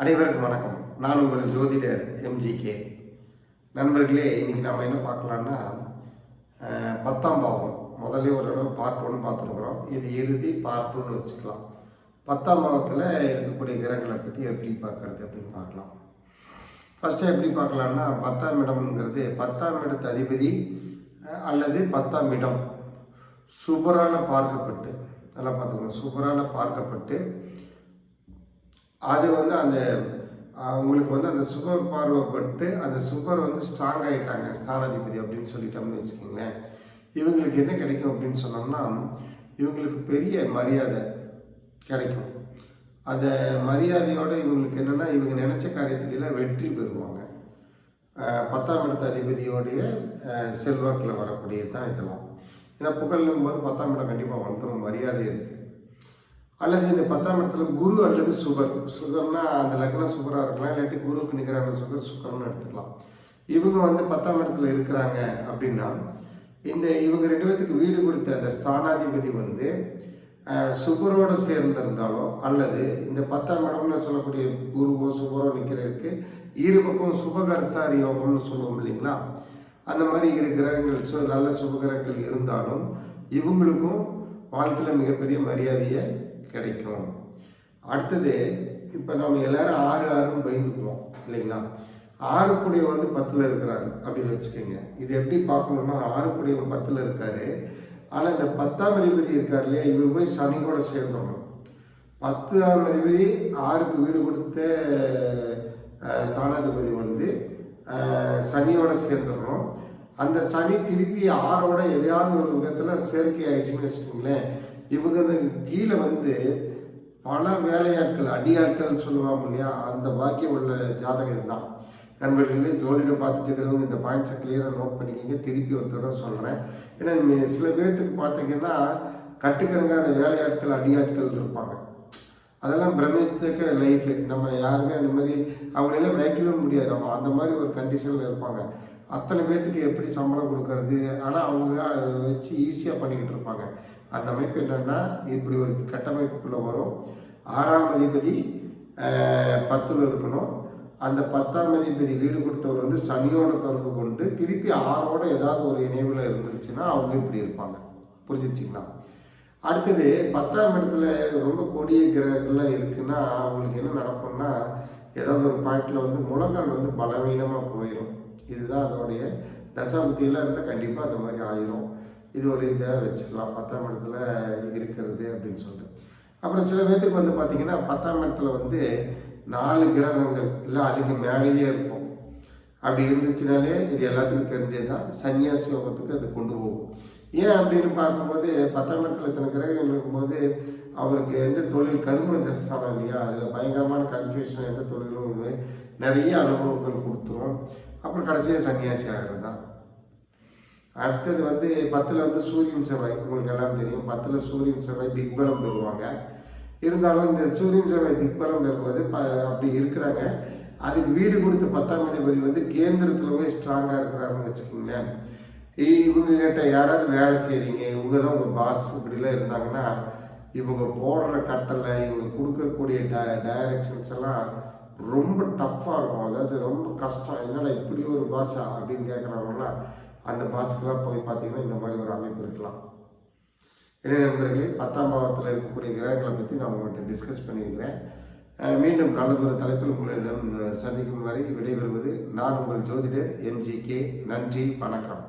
அனைவருக்கும் வணக்கம். நான் உங்கள் ஜோதிடர் எம்ஜிகே. நண்பர்களே இன்னைக்கு நம்ம என்ன பார்க்கலான்னா பத்தாம் பாவம். முதல்ல ஒரு தடவை பார்ட் பார்த்துருக்குறோம். இது இறுதி பார்ட் வச்சுக்கலாம். பத்தாம் பாவத்தில் இருக்கக்கூடிய கிரகங்களை பற்றி எப்படி பார்க்கறது அப்படின்னு பார்க்கலாம். ஃபஸ்ட்டு எப்படி பார்க்கலான்னா பத்தாம் இடம்ங்கிறது பத்தாம் இடத்து அதிபதி அல்லது பத்தாம் இடம். சுபரால் பார்க்கப்பட்டு நல்லா பார்த்துக்கணும். சூப்பரான பார்க்கப்பட்டு அது வந்து அந்த அவங்களுக்கு வந்து அந்த சுகர் பார்வைப்பட்டு அந்த சுகர் வந்து ஸ்ட்ராங் ஆகிட்டாங்க ஸ்தானாதிபதி அப்படின்னு சொல்லிட்டோம்னு வச்சுக்கோங்களேன். இவங்களுக்கு என்ன கிடைக்கும் அப்படின்னு சொன்னோம்னா இவங்களுக்கு பெரிய மரியாதை கிடைக்கும். அந்த மரியாதையோடு இவங்களுக்கு என்னென்னா இவங்க நினச்ச காரியத்தில் வெற்றி பெறுவாங்க. பத்தாம் இடத்து அதிபதியோடைய செல்வாக்கில் வரக்கூடியது தான் இதெல்லாம். ஏன்னா புகழும் போது பத்தாம் இடம் கண்டிப்பாக வந்துடும் மரியாதை இருக்குது அல்லது இந்த பத்தாம் இடத்துல குரு அல்லது சுகர் சுகர்னா அந்த லக்னம் சுகராக இருக்கலாம் இல்லாட்டி குருவுக்கு நிகரான சுகர் சுகர்னு எடுத்துக்கலாம். இவங்க வந்து பத்தாம் இடத்துல இருக்கிறாங்க அப்படின்னா இந்த இவங்க ரெண்டு பேத்துக்கு வீடு கொடுத்த அந்த ஸ்தானாதிபதி வந்து சுகரோடு சேர்ந்திருந்தாலோ அல்லது இந்த பத்தாம் இடம்னு சொல்லக்கூடிய குருவோ சுகரோ நிற்கிறதுக்கு இரு பக்கம் சுபகர்த்தார் யோகம்னு சொல்லுவோம் இல்லைங்களா? அந்த மாதிரி இரு கிரகங்கள் சு நல்ல சுபகிரகங்கள் இருந்தாலும் இவங்களுக்கும் வாழ்க்கையில் மிகப்பெரிய மரியாதையை கிடைக்கும். அடுத்தது இப்போ நம்ம எல்லாரும் ஆறு ஆறுன்னு பயந்துக்குவோம் இல்லைங்களா? ஆறு கூடிய வந்து பத்தில் இருக்கிறாரு அப்படின்னு வச்சுக்கோங்க. இது எப்படி பார்க்கணும்னா ஆறு கூடியவன் பத்தில் இருக்காரு. ஆனால் இந்த பத்தாம் அதிபதி இருக்கார் இல்லையா? இவர் போய் சனி கூட சேர்ந்துடணும் பத்தாம் அதிபதி ஆறுக்கு வீடு கொடுத்த ஸ்தானாதிபதி வந்து சனியோட சேர்ந்துடுறோம். அந்த சனி திருப்பி ஆறோட எதையாவது ஒரு விதத்தில் சேர்க்கை ஆயிடுச்சுன்னு வச்சுக்கோங்களேன். இவங்க கீழே வந்து பல வேலையாட்கள் அடியாட்கள் சொல்லுவாங்க இல்லையா? அந்த பாக்கியம் உள்ள ஜாதகம் தான் நண்பர்களே ஜோதிடம் பார்த்துட்டு இருக்கிறவங்க இந்த பாயிண்ட்ஸை கிளியராக நோட் பண்ணிக்கிங்க. திருப்பி ஒரு தடவை சொல்கிறேன் ஏன்னா சில பேர்த்துக்கு பார்த்தீங்கன்னா கட்டுக்கணங்காத வேலையாட்கள் அடியாட்கள் இருப்பாங்க. அதெல்லாம் பிரமித்தக்க லைஃபு நம்ம யாருமே அந்த மாதிரி அவங்களெல்லாம் வைக்கவே முடியாது. நம்ம அந்த மாதிரி ஒரு கண்டிஷனில் இருப்பாங்க. அத்தனை பேர்த்துக்கு எப்படி சம்பளம் கொடுக்கறது? ஆனால் அவங்க அதை வச்சு ஈஸியாக பண்ணிக்கிட்டு இருப்பாங்க. அந்த அமைப்பு என்னென்னா இப்படி ஒரு கட்டமைப்புக்குள்ளே வரும். ஆறாம் அதிபதி பத்தில் இருக்கணும். அந்த பத்தாம் அதிபதி வீடு கொடுத்தவர் வந்து சனியோட தொடர்பு கொண்டு திருப்பி ஆறோட ஏதாவது ஒரு இணைவில் இருந்துருச்சுன்னா அவங்க இப்படி இருப்பாங்க. புரிஞ்சிச்சிங்களா அடுத்தது பத்தாம் இடத்துல ரொம்ப கொடிய கிரகங்கள்லாம் இருக்குன்னா அவங்களுக்கு என்ன நடக்கும்னா ஏதாவது ஒரு பாயிண்டில் வந்து முழங்கால் வந்து பலவீனமாக போயிடும் இதுதான் அதோடைய தசாபுத்தியெல்லாம் இருந்தால் கண்டிப்பாக அந்த மாதிரி ஆயிரும். இது ஒரு இதாக வச்சுக்கலாம். பத்தாம் இடத்துல இருக்கிறது அப்படின்னு சொல்லிட்டு. அப்புறம் சில பேர்த்துக்கு வந்து பார்த்திங்கன்னா பத்தாம் இடத்துல வந்து நாலு கிரகங்கள் இல்லை அதுக்கு மேலேயே இருக்கும். அப்படி இருந்துச்சுனாலே இது எல்லாத்துக்கும் தெரிஞ்சது தான் சன்னியாசி யோகத்துக்கு அது கொண்டு போகும். ஏன் அப்படின்னு பார்க்கும்போது பத்தாம் இடத்துல இத்தனை கிரகங்கள் இருக்கும்போது அவருக்கு எந்த தொழில் கரும தஸ்தானம் இல்லையா? அதில் பயங்கரமான கன்ஃபியூஷன் எந்த தொழிலும் இது. நிறைய அனுபவங்கள் கொடுத்துரும். அப்புறம் கடைசியாக சன்னியாசி ஆகிறது தான். அடுத்தது வந்து பத்தில் வந்து சூரியன் செவ்வாய். உங்களுக்கு எல்லாம் தெரியும். பத்தில் சூரியன் செவ்வாய் திக்பலம் பெறுவாங்க. இருந்தாலும் இந்த சூரியன் செவ்வாய் திக்பலம் பெறும்போது ப அப்படி இருக்கிறாங்க. அதுக்கு வீடு கொடுத்த பத்தாம் அதிபதி வந்து கேந்திரத்தில் போய் ஸ்ட்ராங்காக இருக்கிறாருன்னு வச்சுக்கோங்களேன். இவங்க கிட்ட யாராவது வேலை செய்கிறீங்க இவங்க தான் உங்கள் பாஸ் இப்படிலாம் இருந்தாங்கன்னா இவங்க போடுற கட்டளை இவங்க கொடுக்கக்கூடிய ட டைரக்ஷன்ஸ் எல்லாம் ரொம்ப டஃப்பாக இருக்கும். அதாவது ரொம்ப கஷ்டம். என்னடா இப்படி ஒரு பாஷா அப்படின்னு கேட்குறவங்களாம் அந்த பாஷுக்கெல்லாம் போய் பார்த்தீங்கன்னா இந்த மாதிரி ஒரு அமைப்பு இருக்கலாம். என்ன நண்பர்களே பத்தாம் பாவத்தில் இருக்கக்கூடிய கிரகங்களை பற்றி நான் உங்கள்கிட்ட டிஸ்கஸ் பண்ணியிருக்கிறேன். மீண்டும் நல்லதொரு தலைப்பில் உங்களிடம் சந்திக்கும் வரை விடைபெறுவது நான் உங்கள் ஜோதிடர் எம்ஜிகே நன்றி வணக்கம்.